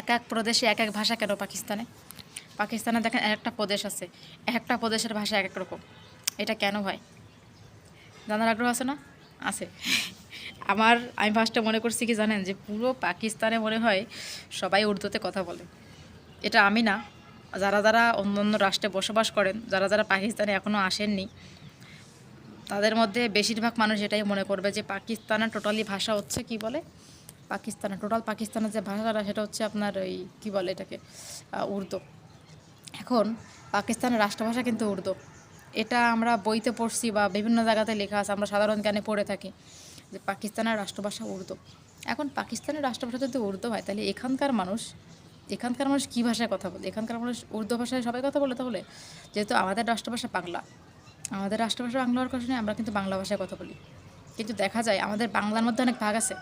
এক এক প্রদেশে এক এক ভাষা কেন পাকিস্তানে? পাকিস্তানে দেখেন এক একটা প্রদেশ আছে, এক একটা প্রদেশের ভাষা এক এক রকম। এটা কেন হয়? জানার আগ্রহ আছে না? আছে। আমার, আমি ফার্স্টে মনে করছি কি জানেন যে পুরো পাকিস্তানে মনে হয় সবাই উর্দুতে কথা বলে। এটা আমি না, যারা যারা অন্য অন্য রাষ্ট্রে বসবাস করেন, যারা যারা পাকিস্তানে এখনও আসেননি, তাদের মধ্যে বেশিরভাগ মানুষ এটাই মনে করবে যে পাকিস্তানের টোটালি ভাষা হচ্ছে কি বলে? পাকিস্তানের টোটাল পাকিস্তানের যে ভাষাটা, সেটা হচ্ছে আপনার ওই কী বলে এটাকে উর্দু। এখন পাকিস্তানের রাষ্ট্রভাষা কিন্তু উর্দু। এটা আমরা বইতে পড়ছি বা বিভিন্ন জায়গাতে লেখা আছে, আমরা সাধারণ জ্ঞানে পড়ে থাকি যে পাকিস্তানের রাষ্ট্রভাষা উর্দু। এখন পাকিস্তানের রাষ্ট্রভাষা যদি উর্দু হয়, তাহলে এখানকার মানুষ এখানকার মানুষ কী ভাষায় কথা বলে? এখানকার মানুষ উর্দু ভাষায় সবাই কথা বলে তাহলে? যেহেতু আমাদের রাষ্ট্রভাষা বাংলা, আমাদের রাষ্ট্রভাষা বাংলা হওয়ার কারণে আমরা কিন্তু বাংলা ভাষায় কথা বলি। কিন্তু দেখা যায় আমাদের বাংলার মধ্যে অনেক ভাগ আছে।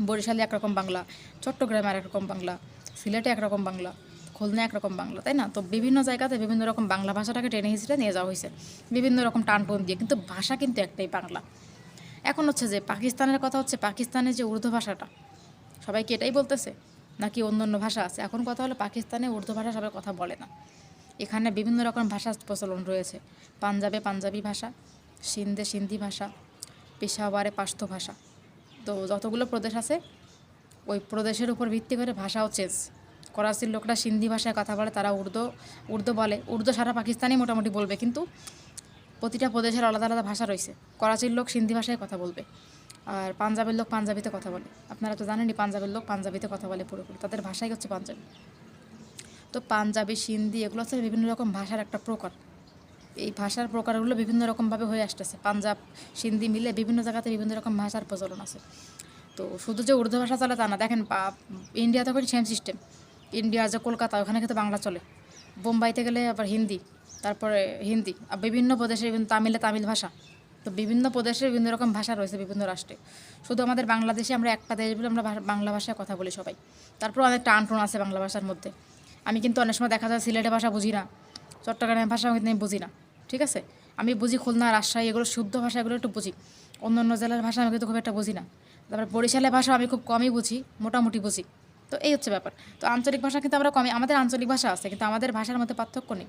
বরিশালে একরকম বাংলা, চট্টগ্রামে একরকম বাংলা, সিলেটে একরকম বাংলা খুলনা একরকম বাংলা, তাই না? তো বিভিন্ন জায়গাতে বিভিন্ন রকম বাংলা ভাষাটাকে টেনে হিসেবে নিয়ে যাওয়া হয়েছে। বিভিন্ন রকম টানটন দিয়ে। কিন্তু ভাষা কিন্তু একটাই বাংলা। এখন হচ্ছে যে পাকিস্তানের কথা হচ্ছে পাকিস্তানের যে উর্দু ভাষাটা, সবাই কি এটাই বলতেছে? নাকি অন্য অন্য ভাষা আছে? এখন কথা হলো পাকিস্তানে উর্দু ভাষা সবাই কথা বলে না। এখানে বিভিন্ন রকম ভাষা প্রচলন রয়েছে। পাঞ্জাবে পাঞ্জাবি ভাষা, সিন্ধে সিন্ধি ভাষা, পেশাওয়ারে পাশতো ভাষা। তো যতগুলো প্রদেশ আছে, ওই প্রদেশের উপর ভিত্তি করে ভাষাও চেঞ্জ করাচির লোকরা সিন্ধি ভাষায় কথা বলে, তারা উর্দু উর্দু বলে। উর্দু সারা পাকিস্তানি মোটামুটি বলবে, কিন্তু প্রতিটা প্রদেশের আলাদা আলাদা ভাষা রয়েছে। করাচির লোক সিন্ধি ভাষায় কথা বলবে, আর পাঞ্জাবের লোক পাঞ্জাবিতে কথা বলে। আপনারা তো জানেনই, পাঞ্জাবের লোক পাঞ্জাবিতে কথা বলে পুরোপুরি। তাদের ভাষাই হচ্ছে পাঞ্জাবি। তো পাঞ্জাবি, সিন্ধি, এগুলো হচ্ছে বিভিন্ন রকম ভাষার একটা প্রকার। এই ভাষার প্রকারগুলো বিভিন্ন রকমভাবে হয়ে আসতেছে। পাঞ্জাব, সিন্ধি মিলে বিভিন্ন জায়গাতে বিভিন্ন রকম ভাষার প্রচলন আছে। তো শুধু যে উর্দু ভাষা চলে তা না, দেখেন ইন্ডিয়াতে করে সেম সিস্টেম ইন্ডিয়া যে কলকাতা, ওখানে কিন্তু বাংলা চলে। বোম্বাইতে গেলে আবার হিন্দি, তারপরে হিন্দি। আর বিভিন্ন প্রদেশে বিভিন্ন তামিলে তামিল ভাষা। তো বিভিন্ন প্রদেশে বিভিন্ন রকম ভাষা রয়েছে বিভিন্ন রাষ্ট্রে। শুধু আমাদের বাংলাদেশে আমরা একটা দেশ বলে আমরা বাংলা ভাষায় কথা বলি সবাই। তারপর অনেক টুন আছে বাংলা ভাষার মধ্যে। আমি কিন্তু অনেক সময় দেখা যায় সিলেটের ভাষা বুঝি না। চট্টগ্রামের ভাষা কিন্তু আমি বুঝি না। ঠিক আছে? আমি বুঝি খুলনা, রাজশাহী, এগুলো শুদ্ধ ভাষা, এগুলো একটু বুঝি। অন্য অন্য জেলার ভাষা আমি কিন্তু খুব একটা বুঝি না। তারপর বরিশালের ভাষা আমি খুব কমই বুঝি, মোটামুটি বুঝি। তো এই হচ্ছে ব্যাপার। তো আঞ্চলিক ভাষা কিন্তু আমরা কমই, আমাদের আঞ্চলিক ভাষা আছে, কিন্তু আমাদের ভাষার মধ্যে পার্থক্য নেই।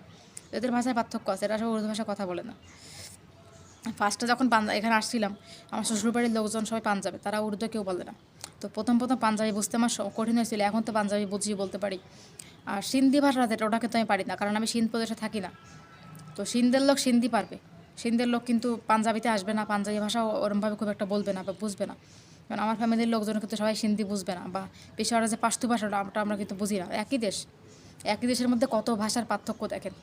এদের ভাষায় পার্থক্য আছে, এরা সব উর্দু ভাষা কথা বলে না। ফার্স্টে যখন পাঞ্জা এখানে আসছিলাম, আমার শ্বশুরবাড়ির লোকজন সবাই পাঞ্জাবে, তারা উর্দু কেউ বলে না। তো প্রথম প্রথম পাঞ্জাবি বুঝতে আমার কঠিন হয়েছিল, এখন তো পাঞ্জাবি বুঝি বলতে পারি। আর সিন্ধি ভাষা যেটা, ওটাকে তো আমি পারি না, কারণ আমি সিন্ধ প্রদেশে থাকি না। তো সিন্ধের লোক সিন্ধি পারবে। সিন্ধের লোক কিন্তু পাঞ্জাবিতে আসবে না, পাঞ্জাবি ভাষা ওরমভাবে খুব একটা বলবে না বা বুঝবে না। কারণ আমার ফ্যামিলির লোকজন কিন্তু সবাই সিন্ধি বুঝবে না বা পেশাওয়ারা যে পাস্তু ভাষাটা আমরা আমরা কিন্তু বুঝি না। একই দেশ, একই দেশের মধ্যে কত ভাষার পার্থক্য দেখেন?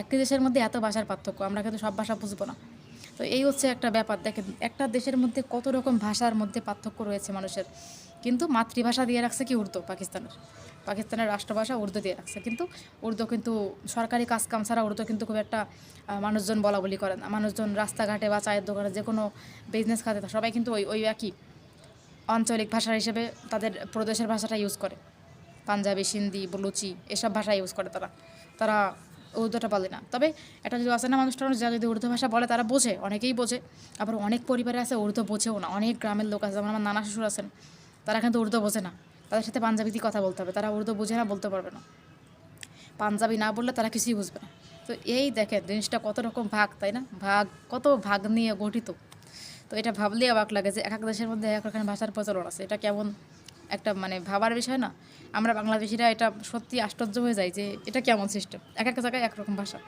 একই দেশের মধ্যে এত ভাষার পার্থক্য, আমরা কিন্তু সব ভাষা বুঝব না। তো এই হচ্ছে একটা ব্যাপার। দেখেন, একটা দেশের মধ্যে কত রকম ভাষার মধ্যে পার্থক্য রয়েছে মানুষের। কিন্তু মাতৃভাষা দিয়ে রাখছে কি উর্দু, পাকিস্তানের। পাকিস্তানের রাষ্ট্রভাষা উর্দু দিয়ে রাখছে। কিন্তু উর্দু কিন্তু সরকারি কাজ কাম ছাড়া উর্দু কিন্তু খুব একটা মানুষজন বলা বলি করে না। মানুষজন রাস্তাঘাটে বা চায়ের দোকানে যে কোনো বিজনেস খাতে সবাই কিন্তু ওই ওই একই। আঞ্চলিক ভাষা হিসেবে তাদের প্রদেশের ভাষাটা ইউজ করে। পাঞ্জাবি, সিন্ধি বলুচি এসব ভাষা ইউজ করে তারা। তারা উর্দুটা বলে না। তবে এটা যদি আছে না মানুষটা যারা যদি উর্দু ভাষা বলে, তারা বোঝে, অনেকেই বোঝে। আবার অনেক পরিবারে আছে উর্দু বোঝেও না, অনেক গ্রামের লোক আছে। যেমন আমার নানা শ্বশুর আছেন, তারা কিন্তু উর্দু বোঝে না। তাদের সাথে পাঞ্জাবিতে কথা বলতে হবে, তারা উর্দু বোঝে না, বলতে পারবে না। পাঞ্জাবি না বললে তারা কিছুই বুঝবে না। তো এই দেখেন, জিনিসটা কত রকম ভাগ, তাই না? ভাগ, কত ভাগ নিয়ে গঠিত। তো এটা ভাবলেই অবাক লাগে যে এক এক দেশের মধ্যে এক রকম ভাষার প্রচলন আছে। এটা কেমন একটা মানে ভাবার বিষয় না, আমরা বাংলাদেশিরা এটা সত্যি আশ্চর্য হয়ে যায় যে এটা কেমন সিস্টেম এক এক জায়গায় একরকম ভাষা।